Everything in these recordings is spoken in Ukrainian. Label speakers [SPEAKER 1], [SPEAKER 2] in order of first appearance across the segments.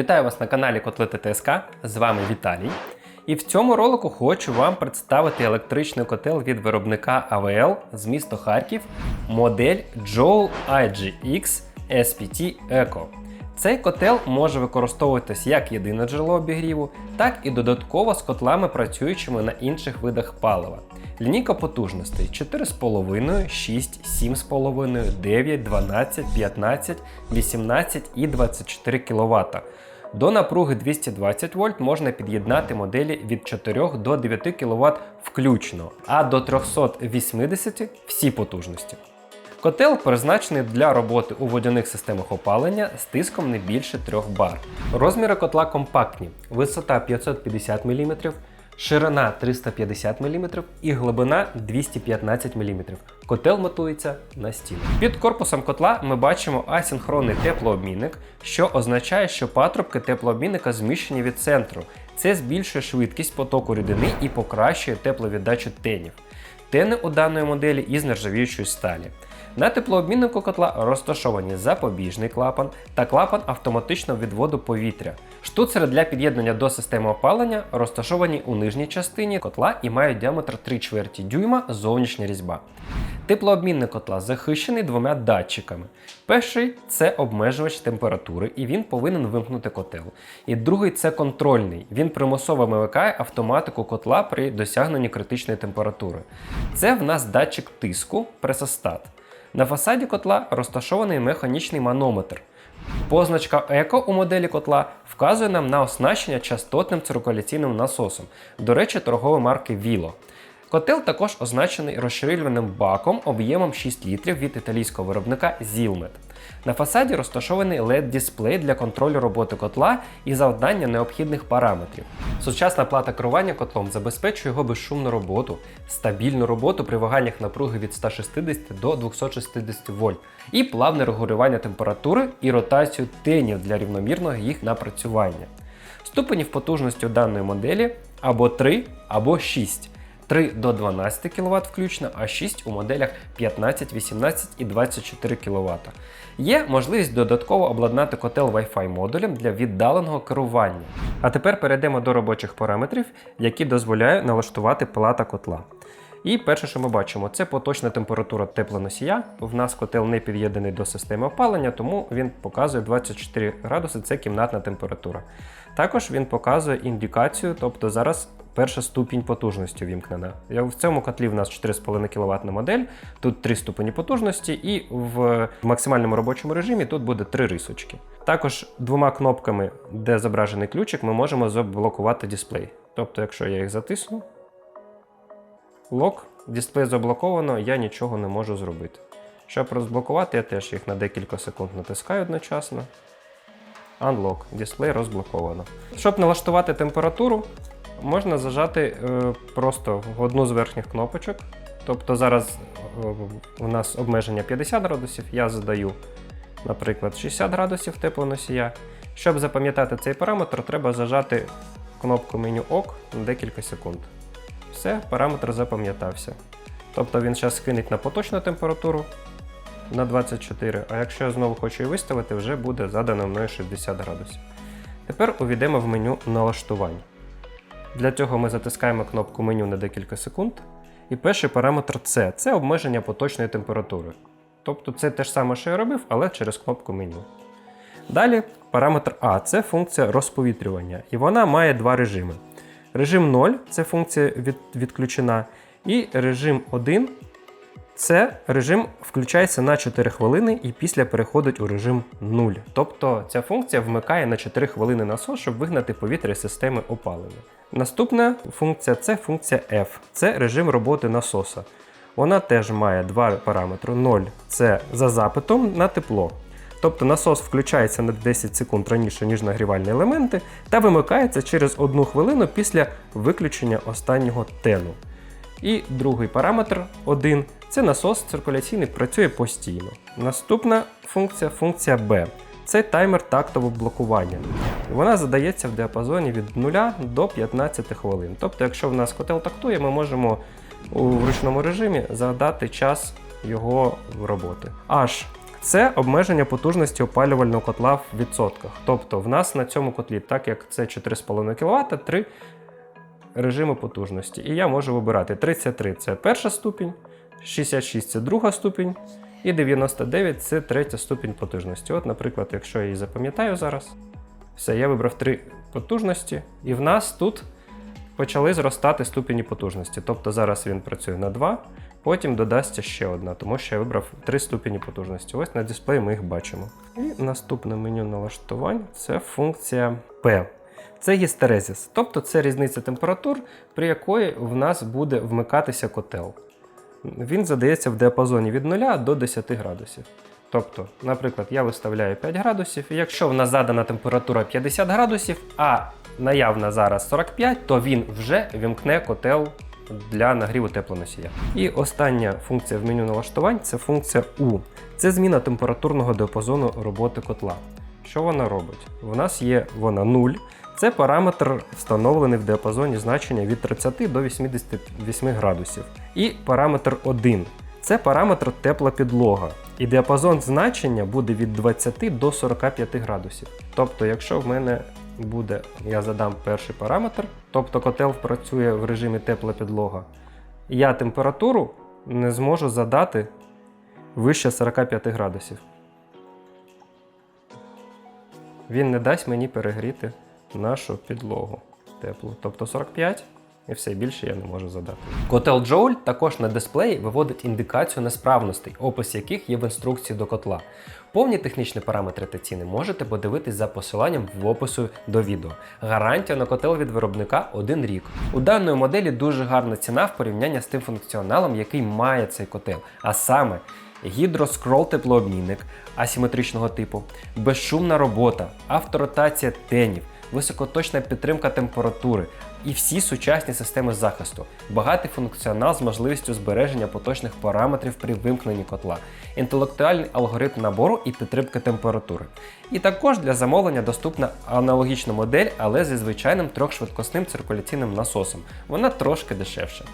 [SPEAKER 1] Вітаю вас на каналі Котлети ТСК. З вами Віталій. І в цьому ролику хочу вам представити електричний котел від виробника AVL з міста Харків, модель Joule IGX SPT Eco. Цей котел може використовуватись як єдине джерело обігріву, так і додатково з котлами, працюючими на інших видах палива. Лінійка потужностей 4,5, 6, 7,5, 9, 12, 15, 18 і 24 кВт. До напруги 220 вольт можна під'єднати моделі від 4 до 9 кВт включно, а до 380 всі потужності. Котел призначений для роботи у водяних системах опалення з тиском не більше 3 бар. Розміри котла компактні, висота 550 мм, ширина 350 мм і глибина 215 мм. Котел монтується на стіну. Під корпусом котла ми бачимо асинхронний теплообмінник, що означає, що патрубки теплообмінника зміщені від центру. Це збільшує швидкість потоку рідини і покращує тепловіддачу тенів. Тени у даної моделі із нержавіючої сталі. На теплообміннику котла розташовані запобіжний клапан та клапан автоматичного відводу повітря. Штуцери для під'єднання до системи опалення розташовані у нижній частині котла і мають діаметр 3 чверті дюйма зовнішня різьба. Теплообмінник котла захищений двома датчиками. Перший це обмежувач температури, і він повинен вимкнути котел. І другий це контрольний. Він примусово вимикає автоматику котла при досягненні критичної температури. Це в нас датчик тиску пресостат. На фасаді котла розташований механічний манометр. Позначка Еко у моделі котла вказує нам на оснащення частотним циркуляційним насосом, до речі, торгової марки Vilo. Котел також означений розширювальним баком об'ємом 6 літрів від італійського виробника Zilmet. На фасаді розташований LED-дисплей для контролю роботи котла і завдання необхідних параметрів. Сучасна плата керування котлом забезпечує його безшумну роботу, стабільну роботу при ваганнях напруги від 160 до 260 вольт і плавне регулювання температури і ротацію тенів для рівномірного їх напрацювання. Ступенів потужності даної моделі або 3, або 6. 3 до 12 кВт включно, а 6 у моделях 15, 18 і 24 кВт. Є можливість додатково обладнати котел Wi-Fi модулем для віддаленого керування. А тепер перейдемо до робочих параметрів, які дозволяють налаштувати плата котла. І перше, що ми бачимо, це поточна температура теплоносія. В нас котел не під'єднаний до системи опалення, тому він показує 24 градуси це кімнатна температура. Також він показує індикацію, тобто зараз перша ступінь потужності вімкнена. В цьому котлі в нас 4,5 кВт модель, тут 3 ступені потужності, і в максимальному робочому режимі тут буде 3 рисочки. Також двома кнопками, де зображений ключик, ми можемо заблокувати дисплей. Тобто, якщо я їх затисну, лок, дисплей заблоковано, я нічого не можу зробити. Щоб розблокувати, я теж їх на декілька секунд натискаю одночасно. Unlock, дисплей розблоковано. Щоб налаштувати температуру, можна зажати е, просто в одну з верхніх кнопочок. Тобто зараз е, у нас обмеження 50 градусів, я задаю, наприклад, 60 градусів теплоносія. Щоб запам'ятати цей параметр, треба зажати кнопку меню ОК на декілька секунд. Все, параметр запам'ятався. Тобто він зараз скинеть на поточну температуру на 24, а якщо я знову хочу її виставити, вже буде задано мною 60 градусів. Тепер увійдемо в меню налаштувань. Для цього ми затискаємо кнопку меню на декілька секунд. І перший параметр C це обмеження поточної температури. Тобто це те ж саме, що я робив, але через кнопку меню. Далі параметр А це функція розповітрювання, і вона має два режими. Режим 0 це функція від, відключена, і режим 1 це режим включається на 4 хвилини і після переходить у режим 0. Тобто ця функція вмикає на 4 хвилини насос, щоб вигнати повітря з системи опалення. Наступна функція це функція F, це режим роботи насоса. Вона теж має два параметри. 0 це за запитом на тепло. Тобто насос включається на 10 секунд раніше, ніж нагрівальні елементи, та вимикається через 1 хвилину після виключення останнього тену. І другий параметр 1 це насос циркуляційний працює постійно. Наступна функція функція B. Це таймер тактового блокування. Вона задається в діапазоні від 0 до 15 хвилин. Тобто, якщо в нас котел тактує, ми можемо у ручному режимі задати час його роботи. H Це обмеження потужності опалювального котла в відсотках. Тобто в нас на цьому котлі, так як це 4,5 кВт, 3 режими потужності. І я можу вибирати 33 це перша ступінь, 66 це друга ступінь, і 99 це третя ступінь потужності. От, наприклад, якщо я її запам'ятаю зараз, все, я вибрав три потужності, і в нас тут почали зростати ступені потужності. Тобто зараз він працює на 2, потім додасться ще одна, тому що я вибрав три ступені потужності. Ось на дисплеї ми їх бачимо. І наступне меню налаштувань це функція P. Це гістерезіс, тобто це різниця температур, при якої в нас буде вмикатися котел. Він задається в діапазоні від 0 до 10 градусів. Тобто, наприклад, я виставляю 5 градусів, і якщо в нас задана температура 50 градусів, а наявна зараз 45, то він вже вімкне котел для нагріву теплоносія. І остання функція в меню налаштувань це функція U. Це зміна температурного діапазону роботи котла. Що вона робить? В нас є вона 0. Це параметр, встановлений в діапазоні значення від 30 до 88 градусів. І параметр 1 це параметр тепла підлога. І діапазон значення буде від 20 до 45 градусів. Тобто, якщо в мене буде, я задам перший параметр, тобто котел працює в режимі тепла підлога, я температуру не зможу задати вище 45 градусів. Він не дасть мені перегріти нашу підлогу теплу. Тобто 45 і все більше я не можу задати. Котел Joule також на дисплеї виводить індикацію несправностей, опис яких є в інструкції до котла. Повні технічні параметри та ціни можете подивитись за посиланням в опису до відео. Гарантія на котел від виробника 1 рік. У даної моделі дуже гарна ціна в порівнянні з тим функціоналом, який має цей котел, а саме гідроскрол теплообмінник асиметричного типу, безшумна робота, авторотація тенів, високоточна підтримка температури і всі сучасні системи захисту, багатий функціонал з можливістю збереження поточних параметрів при вимкненні котла, інтелектуальний алгоритм набору і підтримки температури. І також для замовлення доступна аналогічна модель, але зі звичайним трьохшвидкосним циркуляційним насосом. Вона трошки дешевша.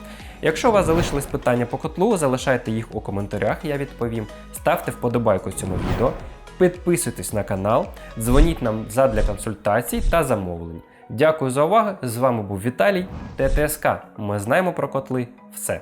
[SPEAKER 1] Якщо у вас залишились питання по котлу, залишайте їх у коментарях, я відповім. Ставте вподобайку цьому відео, підписуйтесь на канал, дзвоніть нам задля консультацій та замовлень. Дякую за увагу! З вами був Віталій ТТСК. Ми знаємо про котли все.